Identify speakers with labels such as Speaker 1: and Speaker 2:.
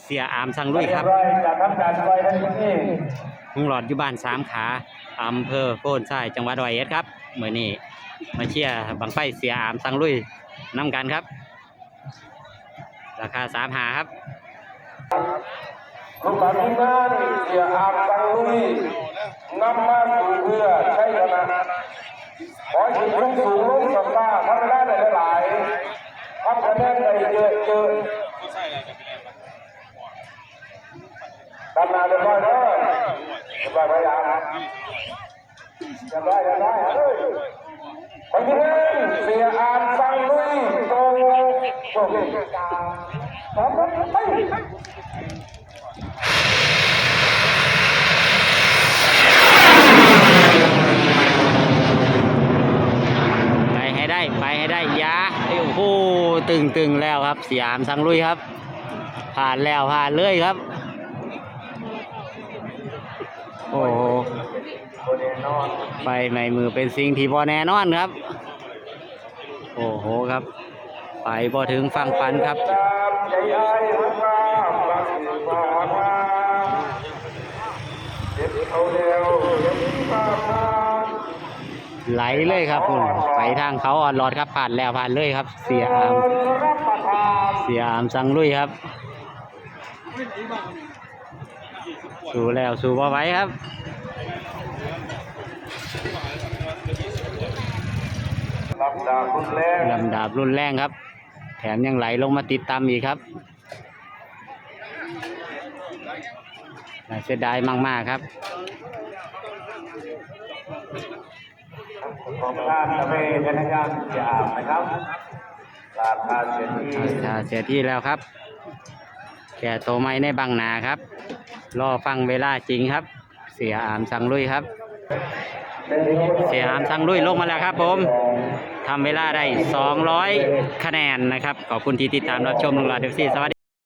Speaker 1: เสียอามสังลุยครับ
Speaker 2: จะทำการไว้ในที่นี้
Speaker 1: ลุงหลอดอยู่บ้านสามขาอำเภอโพนทรายจังหวัดร้อยเอ็ดครับเมื่อนี้มาเชียร์บังไฟเสียอามสังลุยน้ำกันครับ ราคาสามหาครับ
Speaker 2: ลูกหลานที่นั่นเสียอาบตังลุยนำมาสู่เพื่อใช้ชนะขอให้ถึงสูงสูงสัมมาทำได้ได้หลายๆทำคะแนนได้เยอะเกิน ตำนานเรียบร้อยเด้อเรียบร้อยพยายามเรียบร้อยเรียบร้อยเฮ้ยคนที่นั่นเสียอาบตังลุยตรงโอเคพร้อมแล้ไป
Speaker 1: ไปให้ได้ไปให้ได้ยาโอ้โหตึงตึงแล้วครับเสียอามสังลุยครับ ผ่านแล้วผ่านเลยครับ โอ้โหไปในมือเป็นสิ่งที่บอแน่นอนครับ โอ้โหครับ ไปบอถึงฟังปันครับ
Speaker 2: ไห
Speaker 1: ลเลยครับคุณไปทางเขาอ่อนรอดครับผ่านแล้วผ่านเลยครับ เสียอามเสียอามสังลุยครับ สู้แล้ว สู้บ่ไหว้ครับ
Speaker 2: ลำดาบรุนแรง
Speaker 1: ลำดาบรุนแรงครับ แถมยังไหลลงมาติดตามอีกครับน่าเสียดายมาก ๆ ครับ
Speaker 2: ของการตะเวนพนักงานจะอาบนะครับราคาเสียที่
Speaker 1: ถ้าเสียที่แล้วครับ แก่โตวไม้ในบางนาครับ รอฟังเวลาจริงครับ เสียอามสังลุยครับ เสียอามสังลุยลงมาแล้วครับ ผมทำเวลาได้ 200 คะแนนนะครับ ขอบคุณที่ติดตามรับชมลงลาเดฟซี่สวัสดี